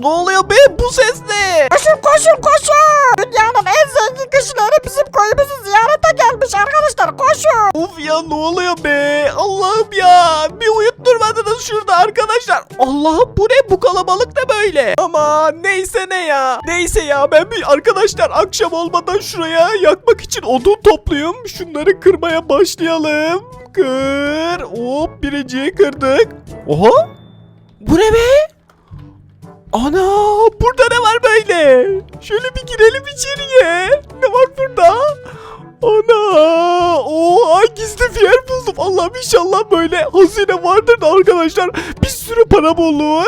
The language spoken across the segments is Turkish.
Ne oluyor be bu ses ne? Koşun koşun koşun. Dünyanın en zengin kişileri bizim köyümüzü ziyarete gelmiş arkadaşlar koşun. Of ya ne oluyor be? Allah'ım ya. Bir uyutturmadınız şurada arkadaşlar. Allah'ım bu ne bu kalabalık ne böyle? Ama neyse ne ya. Neyse ya ben bir arkadaşlar akşam olmadan şuraya yakmak için odun topluyorum. Şunları kırmaya başlayalım. Kır. Hop birinciyi kırdık. Oha. Bu ne be? Ana burada ne var böyle? Şöyle bir girelim içeriye. Ne var burada? Ana! Oha gizli bir yer buldum. Allah'ım inşallah böyle hazine vardır da arkadaşlar. Bir sürü param olur.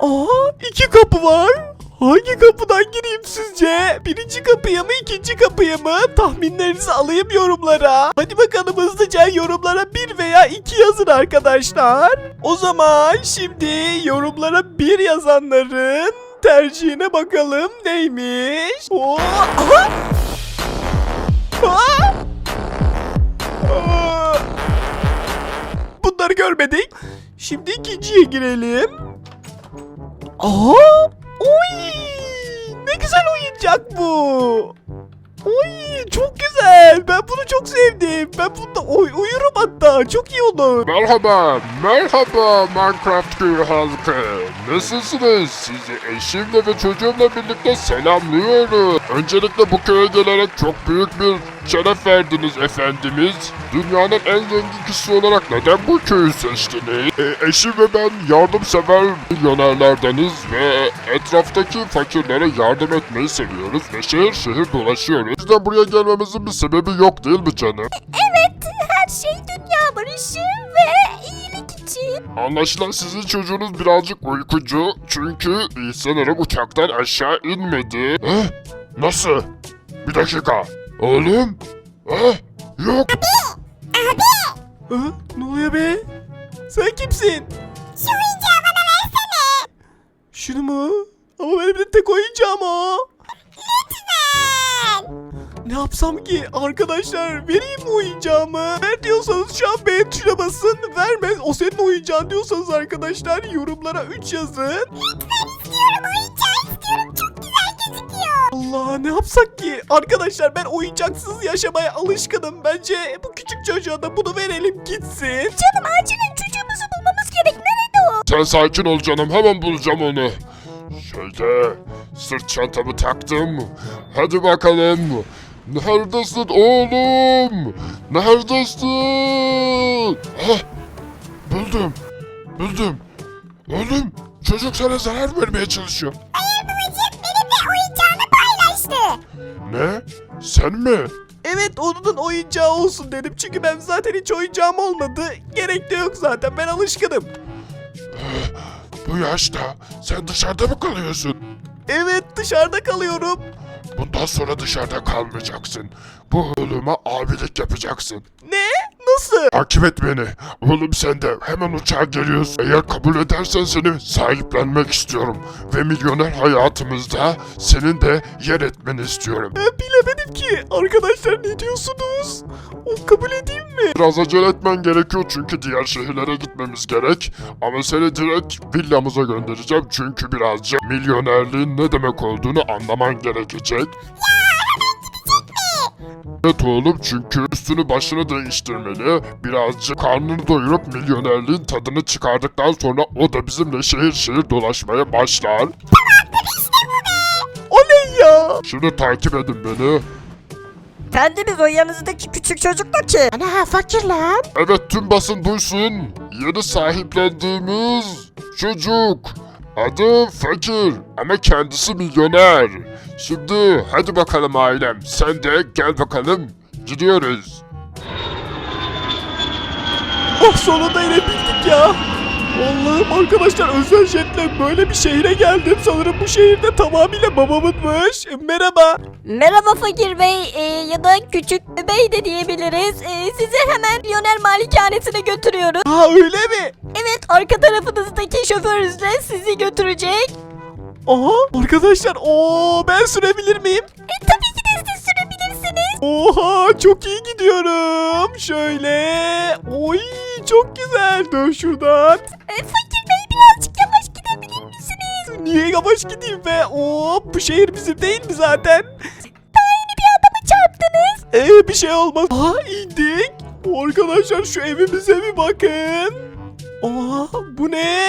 Aa iki kapı var. Hangi kapıdan gireyim sizce? Birinci kapıya mı ikinci kapıya mı? Tahminlerinizi alayım yorumlara. Hadi bakalım hızlıca yorumlara bir veya iki yazın arkadaşlar. O zaman şimdi yorumlara bir yazanların tercihine bakalım neymiş? Oo, aha! Aa! Bunları görmedik. Şimdi ikinciye girelim. Aa! Oy! Ne güzel oyuncak bu. Oy çok güzel. Ben bunu çok sevdim. Ben bunda oy uyurum hatta. Çok iyi olur. Merhaba, merhaba Minecraft köyü halkı. Nasılsınız? Sizi eşimle ve çocuğumla birlikte selamlıyorum. Öncelikle bu köye gelerek çok büyük bir şeref verdiniz efendimiz. Dünyanın en zengin kişisi olarak neden bu köyü seçtiniz? E, eşim ve ben yardımsever milyonerlerdeniz ve etraftaki fakirlere yardım etmeyi seviyoruz ve şehir şehir dolaşıyoruz. O yüzden buraya gelmemizin bir sebebi yok değil mi canım? Evet her şey dünya barışı ve iyilik için. Anlaşılan sizin çocuğunuz birazcık uykucu çünkü e, sanırım uçaktan aşağı inmedi. Eh? Nasıl? Bir dakika. Oğlum? Eh? Yok. Hı? Ne oluyor be? Sen kimsin? Şu oyuncağı bana versene. Şunu mu? Ama benim de tek oyuncağım o. Lütfen. Ne yapsam ki? Arkadaşlar vereyim mi oyuncağımı? Ver diyorsanız şu an beğen tuşuna basın. Vermez o senin oyuncağın diyorsanız arkadaşlar yorumlara 3 yazın. İstiyorum oyuncağı istiyorum çok güzel gözüküyor. Allah ne yapsak ki? Arkadaşlar ben oyuncaksız yaşamaya alışkınım. Bence bu küçük çocuğa da bunu verelim gitsin. Canım acilen çocuğumuzu bulmamız gerek. Nerede o? Sen sakin ol canım hemen bulacağım onu. Şöyle sırt çantamı taktım. Hadi bakalım. Neredesin oğlum? Neredesin? Heh, buldum. Buldum. Oğlum çocuk sana zarar vermeye çalışıyor. Hayır babacığım benimle oyuncağını paylaştı. Ne? Sen mi? Evet onun oyuncağı olsun dedim. Çünkü ben zaten hiç oyuncağım olmadı. Gerek de yok zaten ben alışkınım. Bu yaşta sen dışarıda mı kalıyorsun? Evet dışarıda kalıyorum. Bundan sonra dışarıda kalmayacaksın. Bu oğluma abilik yapacaksın. Ne? Nasıl? Takip et beni. Oğlum sen de hemen uçağa geliyorsun. Eğer kabul edersen seni sahiplenmek istiyorum. Ve milyoner hayatımızda senin de yer etmeni istiyorum. Ben bilemedim ki. Arkadaşlar ne diyorsunuz? Kabul edeyim mi? Biraz acele etmen gerekiyor çünkü diğer şehirlere gitmemiz gerek. Ama seni direkt villamıza göndereceğim çünkü birazcık milyonerliğin ne demek olduğunu anlaman gerekecek. Evet oğlum çünkü üstünü başını değiştirmeli. Birazcık karnını doyurup milyonerliğin tadını çıkardıktan sonra o da bizimle şehir şehir dolaşmaya başlar. Oley ya. Şimdi takip edin beni. Efendimiz o yanınızdaki küçük çocuk da ki. Ana fakir lan. Evet tüm basın duysun. Yeni sahiplendiğimiz çocuk. Adı fakir ama kendisi milyoner. Şimdi hadi bakalım ailem. Sen de gel bakalım. Gidiyoruz. Oh sonunda inebildik ya. Allah'ım arkadaşlar özel jetle böyle bir şehre geldim. Sanırım bu şehirde tamamıyla babamınmış. E, Merhaba. Merhaba fakir bey e, ya da küçük bey de diyebiliriz. E, sizi hemen Milyoner Malikanesine götürüyoruz. Ha öyle mi? Evet arka tarafınızdaki şoförünüzle sizi götürecek. Aha arkadaşlar o ben sürebilir miyim? E, tabii ki de siz sürebilirsiniz. Oha çok iyi gidiyorum. Şöyle. Oy çok güzel. Dön şuradan. E, fakir bey birazcık yavaş gidebilir misiniz? be. Hop bu şehir bizim değil mi zaten? Çarptınız. Ee bir şey olmaz. Aa indik. Arkadaşlar şu evimize bir bakın. Aa bu ne?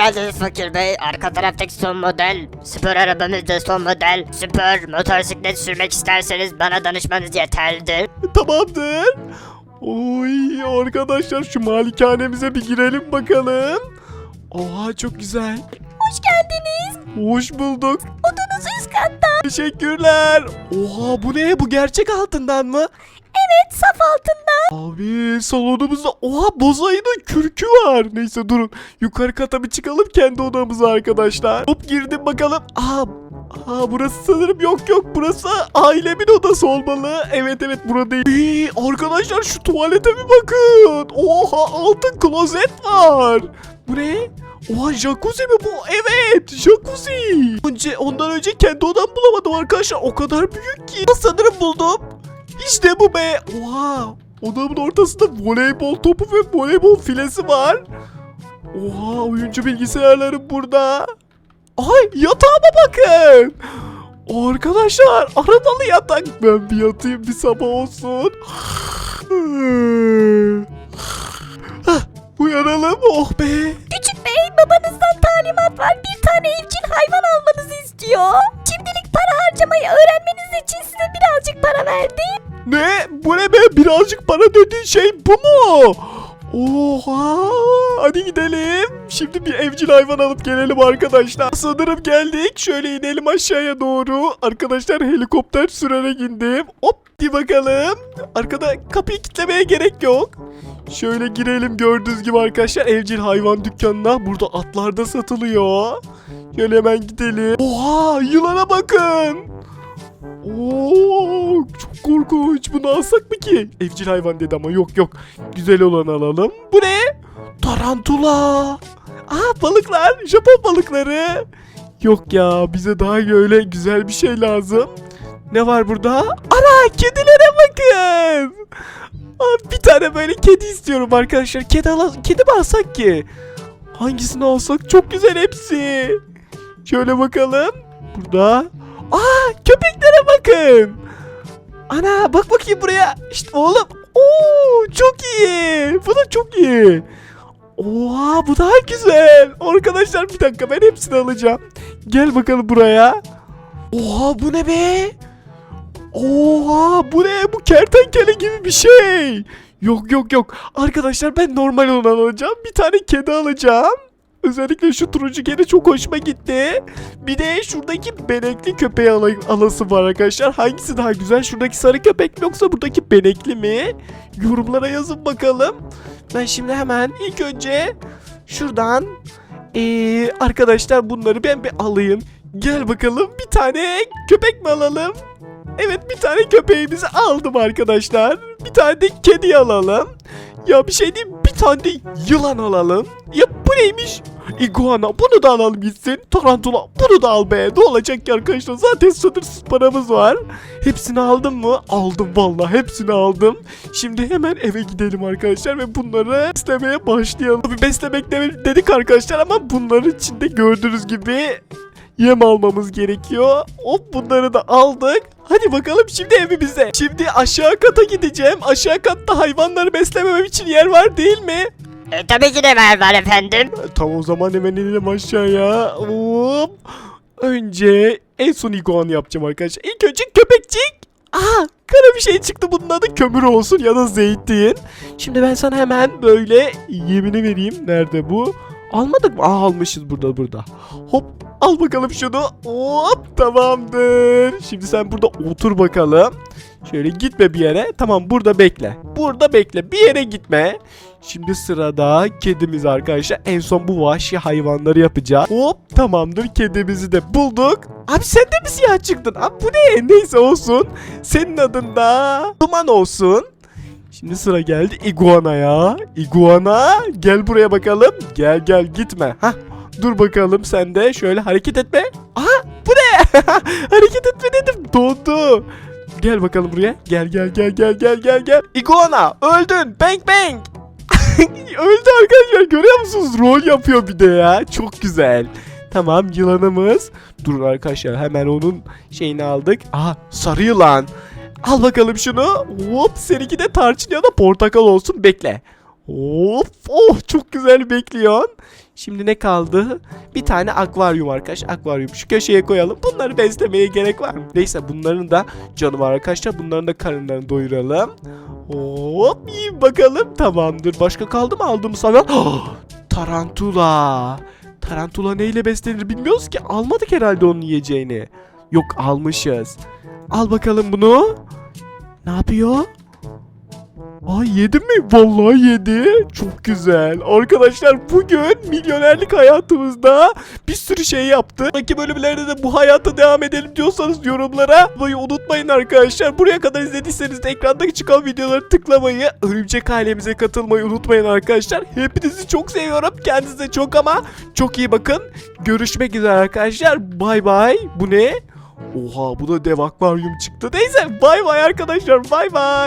Geldiniz Fakir Bey. Arka taraftaki son model. Spor arabamız da son model. Spor motosiklet sürmek isterseniz bana danışmanız yeterlidir. Tamamdır. Oy arkadaşlar şu malikanemize bir girelim bakalım. Oha çok güzel. Hoş geldiniz. Hoş bulduk. Odanız üst katta. Teşekkürler. Oha bu ne? Bu gerçek altından mı? Evet saf altında. Abi salonumuzda oha bozayının kürkü var. Neyse durun. Yukarı kata bir çıkalım kendi odamıza arkadaşlar. Hop girdim bakalım. Aa, aa burası sanırım yok yok. Burası ailemin odası olmalı. Evet evet burada değil. İyi, arkadaşlar şu tuvalete bir bakın. Oha altın klozet var. Bu ne? Oha jacuzzi mi bu? Evet jacuzzi. Önce, ondan önce kendi odamı bulamadım arkadaşlar. O kadar büyük ki. Sanırım buldum. İşte bu be. Oha. Odamın ortasında voleybol topu ve voleybol filesi var. Oha oyuncu bilgisayarlarım burada. Ay yatağıma bakın. Arkadaşlar arabalı yatak. Ben bir yatayım bir sabah olsun. Uyanalım oh be. Küçük bey babanızdan talimat var. Bir tane evcil hayvan almanızı istiyor. Şimdilik para harcamayı öğrenmeniz için size birazcık para verdi. Ne? Bu ne be? Birazcık para dediğin şey bu mu? Oha! Hadi gidelim. Şimdi bir evcil hayvan alıp gelelim arkadaşlar. Sanırım geldik. Şöyle inelim aşağıya doğru. Arkadaşlar helikopter sürerek indim. Hop bir bakalım. Arkada kapıyı kilitlemeye gerek yok. Şöyle girelim gördüğünüz gibi arkadaşlar evcil hayvan dükkanına. Burada atlar da satılıyor. Şöyle hemen gidelim. Oha yılana bakın. Oo, çok korkunç. Bunu alsak mı ki? Evcil hayvan dedi ama yok yok. Güzel olanı alalım. Bu ne? Tarantula. Aa balıklar. Japon balıkları. Yok ya bize daha böyle güzel bir şey lazım. Ne var burada? Ana kedilere bakın. Aa, bir tane böyle kedi istiyorum arkadaşlar. Kedi, al kedi mi alsak ki? Hangisini alsak? Çok güzel hepsi. Şöyle bakalım. Burada. Aa köpeklere bakın. Ana bak bakayım buraya. İşte oğlum. Oo çok iyi. Bu da çok iyi. Oha bu daha güzel. Arkadaşlar bir dakika ben hepsini alacağım. Gel bakalım buraya. Oha bu ne be? Oha bu ne? Bu kertenkele gibi bir şey. Yok yok yok. Arkadaşlar ben normal olanı alacağım. Bir tane kedi alacağım. Özellikle şu turuncu kedi çok hoşuma gitti. Bir de şuradaki benekli köpeği al alası var arkadaşlar. Hangisi daha güzel? Şuradaki sarı köpek mi yoksa buradaki benekli mi? Yorumlara yazın bakalım. Ben şimdi hemen ilk önce şuradan ee, arkadaşlar bunları ben bir alayım. Gel bakalım bir tane köpek mi alalım? Evet bir tane köpeğimizi aldım arkadaşlar. Bir tane de kedi alalım. Ya bir şey diyeyim bir tane de yılan alalım. Ya neymiş? Iguana bunu da alalım gitsin. Tarantula bunu da al be. Ne olacak ki arkadaşlar? Zaten sınırsız paramız var. Hepsini aldım mı? Aldım vallahi hepsini aldım. Şimdi hemen eve gidelim arkadaşlar ve bunları beslemeye başlayalım. Tabii beslemek de- dedik arkadaşlar ama bunların içinde gördüğünüz gibi yem almamız gerekiyor. Hop bunları da aldık. Hadi bakalım şimdi evimize. Şimdi aşağı kata gideceğim. Aşağı katta hayvanları beslememem için yer var değil mi? E, tabii ki de var var efendim. Tamam o zaman hemen inelim aşağıya. Hop. Önce en son iguana yapacağım arkadaşlar. İlk önce köpekçik. Aa kara bir şey çıktı bunun adı kömür olsun ya da zeytin. Şimdi ben sana hemen böyle yemini vereyim. Nerede bu? Almadık mı? Aa almışız burada burada. Hop al bakalım şunu. Hop tamamdır. Şimdi sen burada otur bakalım. Şöyle gitme bir yere. Tamam burada bekle. Burada bekle. Bir yere gitme. Şimdi sırada kedimiz arkadaşlar. En son bu vahşi hayvanları yapacağız. Hop tamamdır kedimizi de bulduk. Abi sen de mi siyah çıktın? Abi bu ne? Neyse olsun. Senin adın da Duman olsun. Şimdi sıra geldi iguanaya. Iguana gel buraya bakalım. Gel gel gitme. Hah dur bakalım sen de şöyle hareket etme. Aha bu ne? hareket etme dedim dondu. Gel bakalım buraya. Gel gel gel gel gel gel gel. Iguana öldün. Bang bang. Öldü arkadaşlar görüyor musunuz? Rol yapıyor bir de ya. Çok güzel. Tamam yılanımız. Durun arkadaşlar hemen onun şeyini aldık. Aha sarı yılan. Al bakalım şunu. Hop seninki de tarçın ya da portakal olsun bekle. Hop oh çok güzel bekliyorsun. Şimdi ne kaldı? Bir tane akvaryum arkadaş. Akvaryum şu köşeye koyalım. Bunları beslemeye gerek var mı? Neyse bunların da canı var arkadaşlar. Bunların da karınlarını doyuralım. Hop iyi bakalım. Tamamdır. Başka kaldı mı aldığımız hayvan? Tarantula. Tarantula neyle beslenir bilmiyoruz ki. Almadık herhalde onun yiyeceğini. Yok almışız. Al bakalım bunu. Ne yapıyor? Ay yedi mi? Vallahi yedi. Çok güzel. Arkadaşlar bugün milyonerlik hayatımızda bir sürü şey yaptık. Sonraki bölümlerde de bu hayata devam edelim diyorsanız yorumlara yazmayı unutmayın arkadaşlar. Buraya kadar izlediyseniz de ekrandaki çıkan videoları tıklamayı, örümcek ailemize katılmayı unutmayın arkadaşlar. Hepinizi çok seviyorum. Kendinize çok ama çok iyi bakın. Görüşmek üzere arkadaşlar. Bay bay. Bu ne? Oha bu da dev akvaryum çıktı. Neyse bay bay arkadaşlar. Bay bay.